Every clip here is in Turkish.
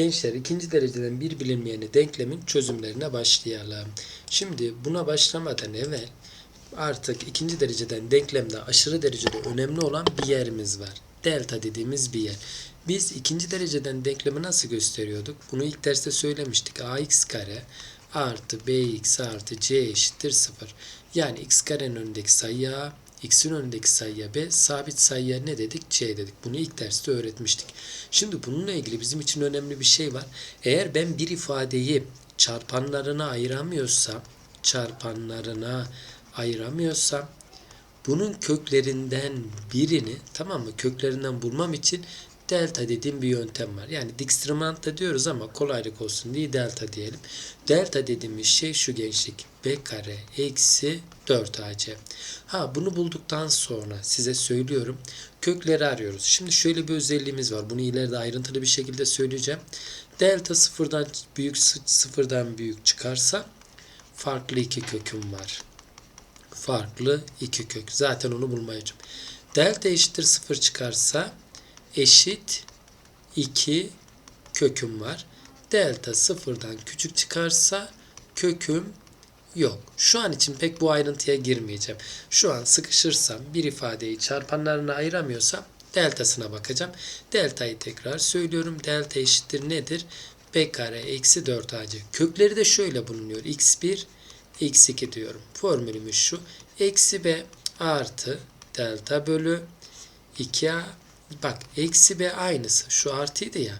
Gençler ikinci dereceden bir bilinmeyeni denklemin çözümlerine başlayalım. Şimdi buna başlamadan evvel artık ikinci dereceden denklemde aşırı derecede önemli olan bir yerimiz var. Delta dediğimiz bir yer. Biz ikinci dereceden denklemi nasıl gösteriyorduk? Bunu ilk derste söylemiştik. ax kare artı bx artı c eşittir 0. Yani x karenin önündeki sayıya a, x'in önündeki sayıya b, sabit sayıya ne dedik? c dedik. Bunu ilk derste öğretmiştik. Şimdi bununla ilgili bizim için önemli bir şey var. Eğer ben bir ifadeyi çarpanlarına ayıramıyorsam, çarpanlarına ayıramıyorsam bunun köklerinden birini tamam mı köklerinden bulmam için delta dediğim bir yöntem var. Yani dikstrimant da diyoruz ama kolaylık olsun diye delta diyelim. Delta dediğimiz şey şu gençlik. B kare eksi 4ac. Ha bunu bulduktan sonra size söylüyorum. Kökleri arıyoruz. Şimdi şöyle bir özelliğimiz var. Bunu ileride ayrıntılı bir şekilde söyleyeceğim. Delta sıfırdan büyük sıfırdan büyük çıkarsa farklı iki köküm var. Farklı iki kök. Zaten onu bulmayacağım. Delta eşittir sıfır çıkarsa eşit 2 köküm var. Delta sıfırdan küçük çıkarsa köküm yok. Şu an için pek bu ayrıntıya girmeyeceğim. Şu an sıkışırsam bir ifadeyi çarpanlarına ayıramıyorsam deltasına bakacağım. Deltayı tekrar söylüyorum. Delta eşittir nedir? B kare eksi 4ac. Kökleri de şöyle bulunuyor. x1 x2 diyorum. Formülümüz şu. Eksi b artı delta bölü 2a Bak eksi b aynısı. Şu artıydı ya.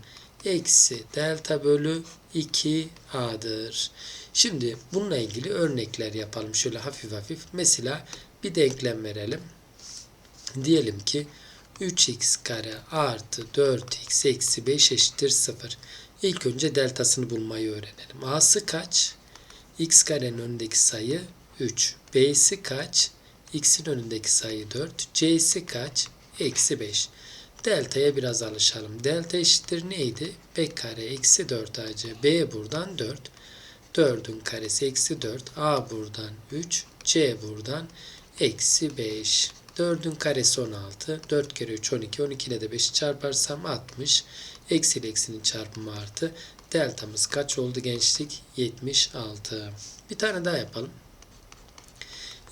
Eksi delta bölü 2a'dır. Şimdi bununla ilgili örnekler yapalım. Şöyle hafif hafif. Mesela bir denklem verelim. Diyelim ki 3x kare artı 4x eksi 5 eşittir 0. İlk önce deltasını bulmayı öğrenelim. A'sı kaç? x karenin önündeki sayı 3. B'si kaç? x'in önündeki sayı 4. C'si kaç? Eksi 5. Delta'ya biraz alışalım. Delta eşittir neydi? B kare eksi 4 AC. B buradan 4. 4'ün karesi eksi 4. A buradan 3. C buradan eksi 5. 4'ün karesi 16. 4 kere 3 12. 12 ile de 5'i çarparsam 60. Eksi ile eksinin çarpımı artı. Deltamız kaç oldu gençlik? 76. Bir tane daha yapalım.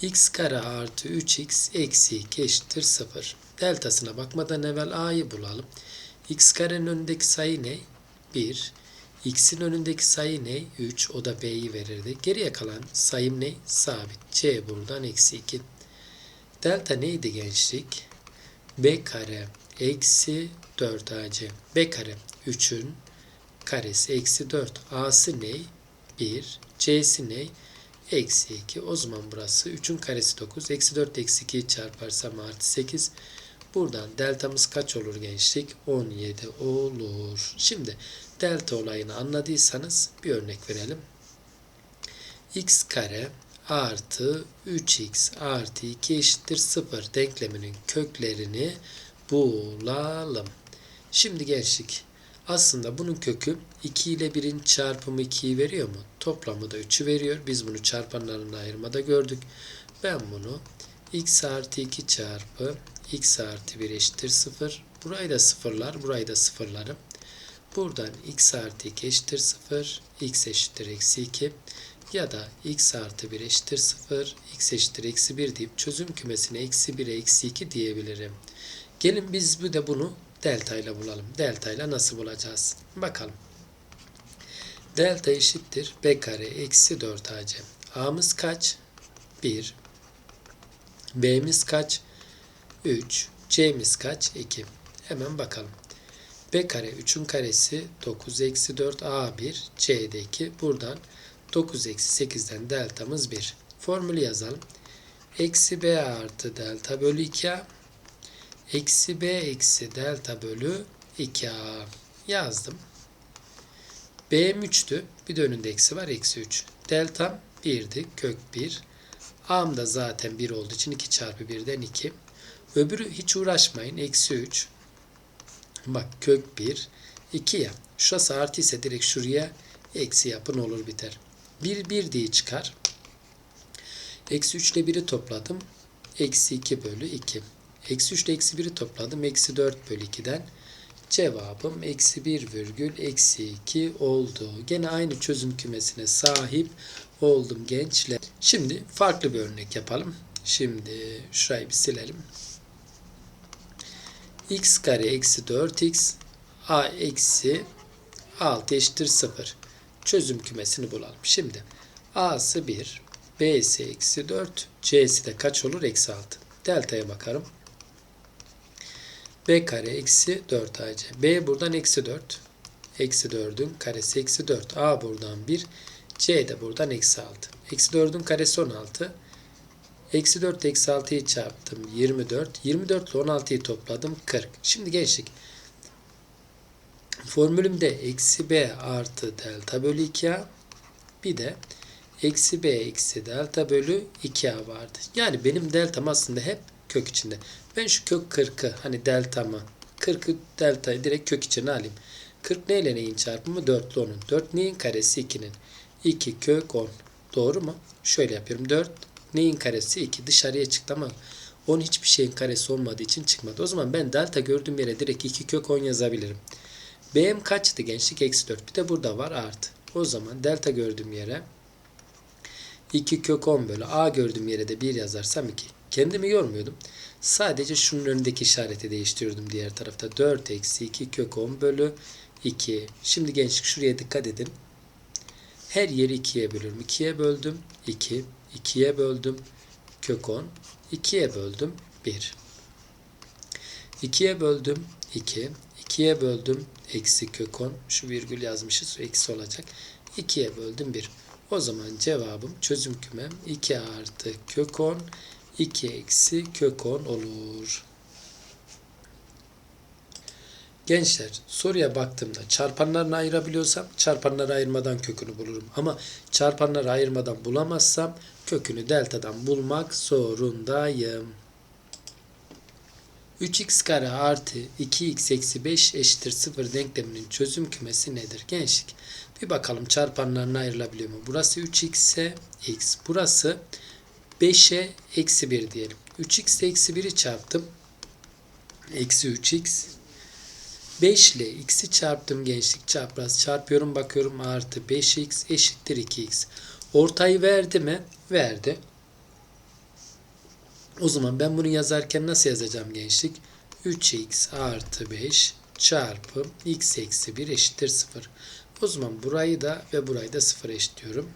x kare artı 3x eksi 2 eşittir 0. Deltasına bakmadan evvel a'yı bulalım. x karenin önündeki sayı ne? 1. x'in önündeki sayı ne? 3. O da b'yi verirdi. Geriye kalan sayım ne? Sabit. c buradan eksi 2. Delta neydi gençlik? b kare eksi 4 ac. b kare 3'ün karesi eksi 4. a'sı ne? 1. c'si ne? Eksi 2. O zaman burası 3'ün karesi 9. Eksi 4 eksi 2'yi çarparsam artı 8. Buradan deltamız kaç olur gençlik? 17 olur. Şimdi delta olayını anladıysanız bir örnek verelim. x kare artı 3x artı 2 eşittir 0 denkleminin köklerini bulalım. Şimdi gençlik aslında bunun kökü 2 ile 1'in çarpımı 2'yi veriyor mu? Toplamı da 3'ü veriyor. Biz bunu çarpanlarına ayırmada gördük. Ben bunu x artı 2 çarpı x artı 1 eşittir 0. Burayı da sıfırlar. Burayı da sıfırlarım. Buradan x artı 2 eşittir 0. x eşittir eksi 2. Ya da x artı 1 eşittir 0. x eşittir eksi 1 deyip çözüm kümesine eksi 1'e eksi 2 diyebilirim. Gelin biz bir de bunu delta ile bulalım. Delta ile nasıl bulacağız? Bakalım. Delta eşittir b kare eksi 4 ac. A'mız kaç? 1. B'miz kaç? 3. C'miz kaç? 2. Hemen bakalım. B kare 3'ün karesi 9 eksi 4 A1 C'de 2. Buradan 9 eksi 8'den deltamız 1. Formülü yazalım. Eksi B artı delta bölü 2A eksi B eksi delta bölü 2A yazdım. B'm 3'tü. Bir de önünde eksi var. Eksi 3. Delta 1'di. Kök 1. A'm da zaten 1 olduğu için 2 çarpı 1'den 2. Öbürü hiç uğraşmayın. Eksi 3. Bak kök 1. 2 ya. Şurası artı ise direkt şuraya eksi yapın olur biter. 1 1 diye çıkar. Eksi 3 ile 1'i topladım. Eksi 2 bölü 2. Eksi 3 ile eksi 1'i topladım. Eksi 4 bölü 2'den Cevabım eksi 1 virgül eksi 2 oldu. Gene aynı çözüm kümesine sahip oldum gençler. Şimdi farklı bir örnek yapalım. Şimdi şurayı bir silelim. X kare eksi 4x a eksi 6 eşittir 0. Çözüm kümesini bulalım. Şimdi a'sı 1, b'si eksi 4, c'si de kaç olur? Eksi 6. Delta'ya bakarım. b kare eksi 4 ac. b buradan eksi 4. Eksi 4'ün karesi eksi 4. a buradan 1. c de buradan eksi 6. Eksi 4'ün karesi 16. Eksi 4 eksi 6'yı çarptım 24. 24 ile 16'yı topladım 40. Şimdi gençlik. Formülümde eksi b artı delta bölü 2a bir de eksi b eksi delta bölü 2a vardı. Yani benim deltam aslında hep kök içinde. Ben şu kök 40'ı hani deltamı 40'ı deltayı direkt kök içine alayım. 40 neyle neyin çarpımı? 4 ile 10'un. 4 neyin karesi 2'nin. 2 kök 10. Doğru mu? Şöyle yapıyorum. 4 neyin karesi 2 dışarıya çıktı ama 10 hiçbir şeyin karesi olmadığı için çıkmadı. O zaman ben delta gördüğüm yere direkt 2 kök 10 yazabilirim. B'm kaçtı gençlik? Eksi 4. Bir de burada var artı. O zaman delta gördüğüm yere 2 kök 10 bölü A gördüğüm yere de 1 yazarsam 2. Kendimi yormuyordum. Sadece şunun önündeki işareti değiştiriyordum diğer tarafta. 4 eksi 2 kök 10 bölü 2. Şimdi gençlik şuraya dikkat edin. Her yeri 2'ye bölüyorum. 2'ye böldüm 2. 2'ye böldüm kök 10. 2'ye böldüm 1. 2'ye böldüm 2. 2'ye böldüm eksi kök 10. Şu virgül yazmışız. Eksi olacak. 2'ye böldüm 1. O zaman cevabım çözüm kümem 2 artı kök 10 2 eksi kök 10 olur. Gençler soruya baktığımda çarpanlarını ayırabiliyorsam çarpanları ayırmadan kökünü bulurum. Ama çarpanları ayırmadan bulamazsam kökünü deltadan bulmak zorundayım. 3x kare artı 2x eksi 5 eşittir 0 denkleminin çözüm kümesi nedir? Gençlik. Bir bakalım çarpanlarına ayrılabiliyor mu? Burası 3x ise x. Burası 5'e eksi 1 diyelim. 3x ile eksi 1'i çarptım. Eksi 3x. 5 ile x'i çarptım gençlik çapraz. Çarpıyorum bakıyorum artı 5x eşittir 2x. Ortayı verdi mi? Verdi. O zaman ben bunu yazarken nasıl yazacağım gençlik? 3x artı 5 çarpı x eksi 1 eşittir 0. O zaman burayı da ve burayı da 0 eşitliyorum.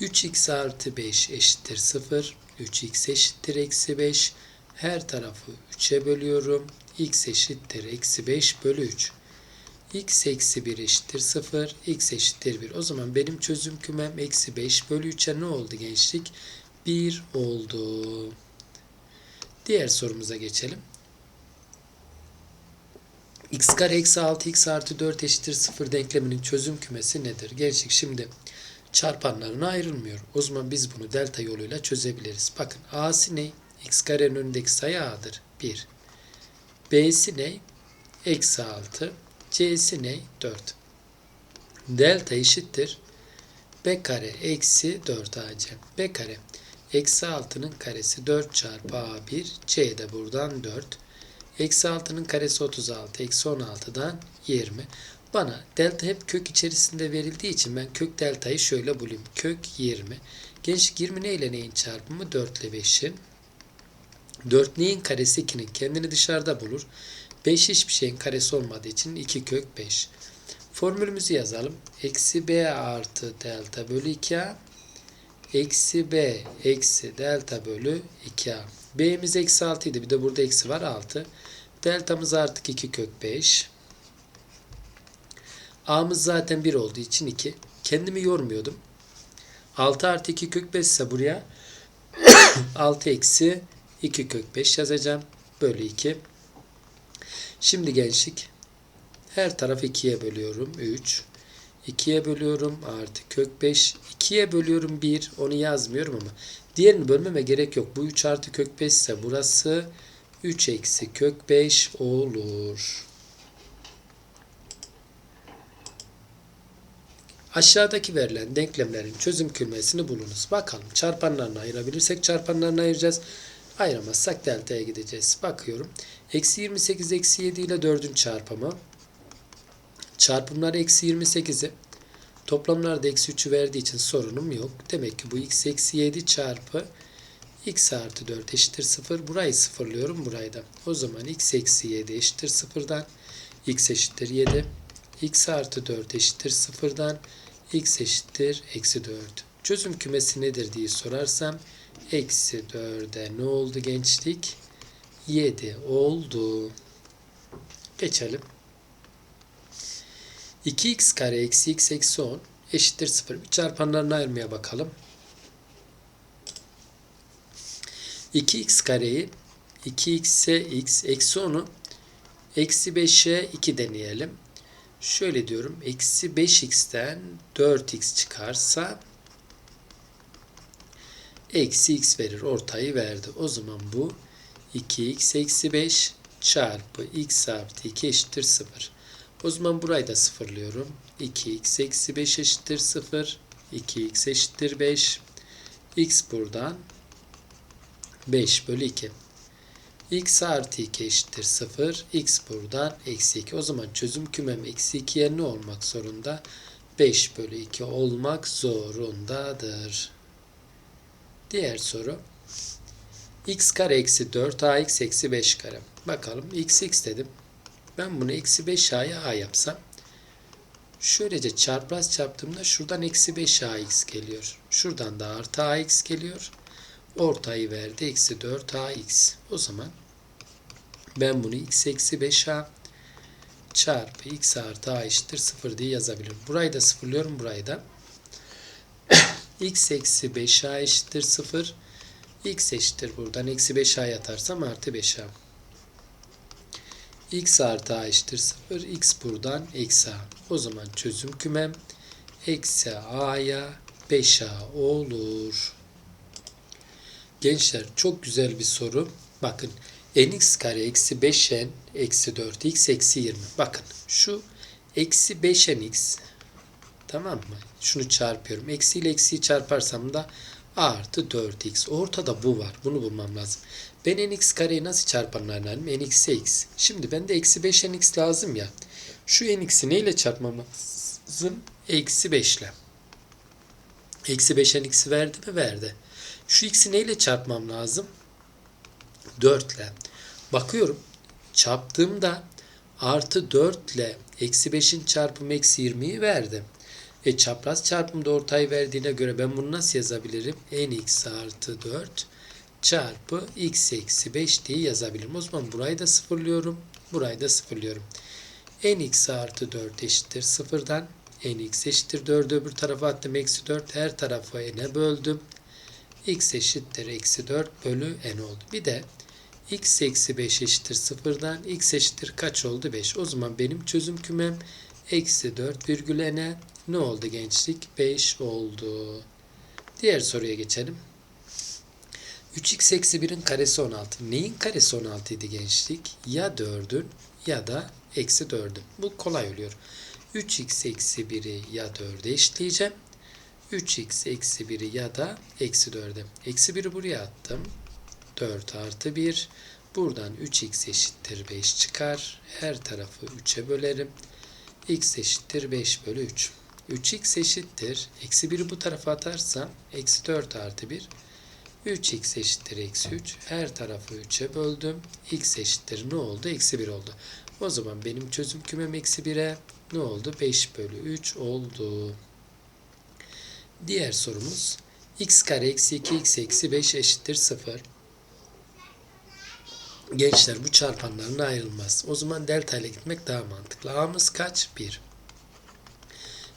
3x artı 5 eşittir 0. 3x eşittir eksi 5. Her tarafı 3'e bölüyorum. x eşittir eksi 5 bölü 3. x eksi 1 eşittir 0. x eşittir 1. O zaman benim çözüm kümem eksi 5 bölü 3'e ne oldu gençlik? 1 oldu. Diğer sorumuza geçelim. x kare eksi 6 x artı 4 eşittir 0 denkleminin çözüm kümesi nedir? Gençlik şimdi çarpanlarına ayrılmıyor. O zaman biz bunu delta yoluyla çözebiliriz. Bakın a'sı ne? x karenin önündeki sayı a'dır. 1. b'si ne? Eksi 6. c'si ne? 4. Delta eşittir. b kare eksi 4 ac. b kare Eksi 6'nın karesi 4 çarpı A1. C de buradan 4. Eksi 6'nın karesi 36. Eksi 16'dan 20. Bana delta hep kök içerisinde verildiği için ben kök deltayı şöyle bulayım. Kök 20. Gençlik 20 ne neyin çarpımı? 4 ile 5'in. 4 neyin karesi 2'nin kendini dışarıda bulur. 5 hiçbir şeyin karesi olmadığı için 2 kök 5. Formülümüzü yazalım. Eksi b artı delta bölü 2a eksi b eksi delta bölü 2a. b'miz eksi 6 idi. Bir de burada eksi var 6. Deltamız artık 2 kök 5. a'mız zaten 1 olduğu için 2. Kendimi yormuyordum. 6 artı 2 kök 5 ise buraya 6 eksi 2 kök 5 yazacağım. Bölü 2. Şimdi gençlik her tarafı 2'ye bölüyorum. 3. 2'ye bölüyorum artı kök 5. 2'ye bölüyorum 1. Onu yazmıyorum ama. Diğerini bölmeme gerek yok. Bu 3 artı kök 5 ise burası 3 eksi kök 5 olur. Aşağıdaki verilen denklemlerin çözüm kümesini bulunuz. Bakalım çarpanlarını ayırabilirsek çarpanlarını ayıracağız. Ayıramazsak delta'ya gideceğiz. Bakıyorum. Eksi 28 eksi 7 ile 4'ün çarpımı. Çarpımlar eksi 28'i. Toplamlarda eksi 3'ü verdiği için sorunum yok. Demek ki bu x eksi 7 çarpı x artı 4 eşittir 0. Burayı sıfırlıyorum burayı da. O zaman x eksi 7 eşittir 0'dan. x eşittir 7. x artı 4 eşittir 0'dan. x eşittir eksi 4. Çözüm kümesi nedir diye sorarsam eksi 4'e ne oldu gençlik? 7 oldu. Geçelim. 2x kare eksi x eksi 10 eşittir 0. Bir çarpanlarını ayırmaya bakalım. 2x kareyi 2x'e x eksi 10'u eksi 5'e 2 deneyelim. Şöyle diyorum. Eksi 5x'ten 4x çıkarsa eksi x verir. Ortayı verdi. O zaman bu 2x eksi 5 çarpı x artı 2 eşittir 0. O zaman burayı da sıfırlıyorum. 2x eksi 5 eşittir 0. 2x eşittir 5. x buradan 5 bölü 2. x artı 2 eşittir 0. x buradan eksi 2. O zaman çözüm kümem eksi 2'ye ne olmak zorunda? 5 bölü 2 olmak zorundadır. Diğer soru. x kare eksi 4 ax eksi 5 kare. Bakalım x x dedim. Ben bunu eksi 5a'ya a yapsam. Şöylece çarpraz çarptığımda şuradan eksi 5ax geliyor. Şuradan da artı ax geliyor. Ortayı verdi. Eksi 4ax. O zaman ben bunu x eksi 5a çarpı x artı a eşittir 0 diye yazabilirim. Burayı da sıfırlıyorum. Burayı da. X eksi 5a eşittir 0. x eşittir buradan. Eksi 5a yatarsam artı 5a x artı a eşittir 0. x buradan eksi a. O zaman çözüm kümem eksi a'ya 5a olur. Gençler çok güzel bir soru. Bakın nx kare eksi 5n eksi 4x eksi 20. Bakın şu eksi 5nx tamam mı? Şunu çarpıyorum. Eksi ile eksiyi çarparsam da a artı 4x. Ortada bu var. Bunu bulmam lazım. Ben nx kareyi nasıl çarpanlarını alayım? nx'e x. Şimdi bende eksi 5nx lazım ya. Şu nx'i neyle çarpmam lazım? Eksi 5 ile. Eksi 5nx'i verdi mi? Verdi. Şu x'i neyle çarpmam lazım? 4 ile. Bakıyorum. Çarptığımda artı 4 ile eksi 5'in çarpımı eksi 20'yi verdi. E çapraz çarpımda ortayı verdiğine göre ben bunu nasıl yazabilirim? nx artı 4 çarpı x eksi 5 diye yazabilirim. O zaman burayı da sıfırlıyorum. Burayı da sıfırlıyorum. nx artı 4 eşittir sıfırdan. nx eşittir 4'ü öbür tarafa attım. Eksi 4 her tarafı n'e böldüm. x eşittir eksi 4 bölü n oldu. Bir de x eksi 5 eşittir sıfırdan. x eşittir kaç oldu? 5. O zaman benim çözüm kümem eksi 4 virgül n'e ne oldu gençlik? 5 oldu. Diğer soruya geçelim. 3x eksi 1'in karesi 16. Neyin karesi 16 idi gençlik? Ya 4'ün ya da eksi 4'ün. Bu kolay oluyor. 3x eksi 1'i ya 4'e eşitleyeceğim. 3x eksi 1'i ya da eksi 4'e. Eksi 1'i buraya attım. 4 artı 1. Buradan 3x eşittir 5 çıkar. Her tarafı 3'e bölerim. X eşittir 5 bölü 3. 3x eşittir. Eksi 1'i bu tarafa atarsam eksi 4 artı 1. 3x eşittir eksi 3. Her tarafı 3'e böldüm. x eşittir ne oldu? Eksi 1 oldu. O zaman benim çözüm kümem eksi 1'e ne oldu? 5 bölü 3 oldu. Diğer sorumuz x kare eksi 2x eksi 5 eşittir 0. Gençler bu çarpanların ayrılmaz. O zaman delta ile gitmek daha mantıklı. A'mız kaç? 1.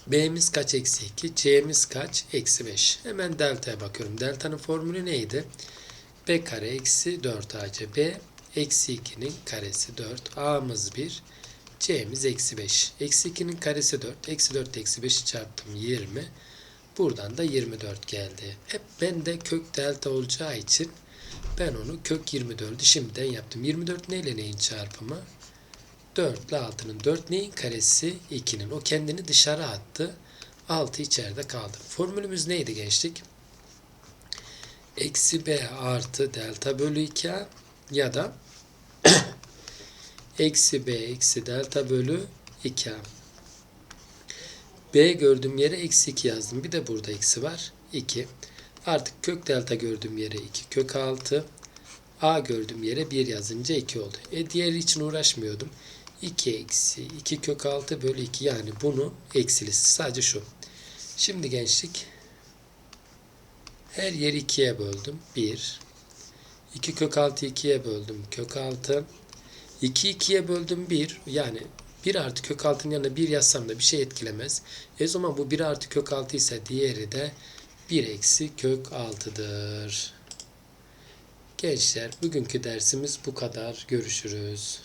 B'miz kaç? Eksi 2. C'miz kaç? Eksi 5. Hemen delta'ya bakıyorum. Delta'nın formülü neydi? B kare eksi 4AC. B eksi 2'nin karesi 4. A'mız 1. C'miz eksi 5. Eksi 2'nin karesi 4. Eksi 4 eksi 5'i çarptım 20. Buradan da 24 geldi. Hep bende kök delta olacağı için ben onu kök 24'ü şimdiden yaptım. 24 neyle neyin çarpımı? 4 ile 6'nın 4 neyin karesi? 2'nin. O kendini dışarı attı. 6 içeride kaldı. Formülümüz neydi gençlik? eksi b artı delta bölü 2a ya da eksi b eksi delta bölü 2a. b gördüğüm yere eksi 2 yazdım. Bir de burada eksi var. 2. Artık kök delta gördüğüm yere 2 kök 6. a gördüğüm yere 1 yazınca 2 oldu. E diğeri için uğraşmıyordum. 2 eksi 2 kök 6 bölü 2 yani bunu eksilisi sadece şu. Şimdi gençlik her yeri 2'ye böldüm. 1 2 kök 6 2'ye böldüm. Kök 6 2 2'ye böldüm 1 yani 1 artı kök 6'nın yanına 1 yazsam da bir şey etkilemez. E zaman bu 1 artı kök 6 ise diğeri de 1 eksi kök 6'dır. Gençler bugünkü dersimiz bu kadar. Görüşürüz.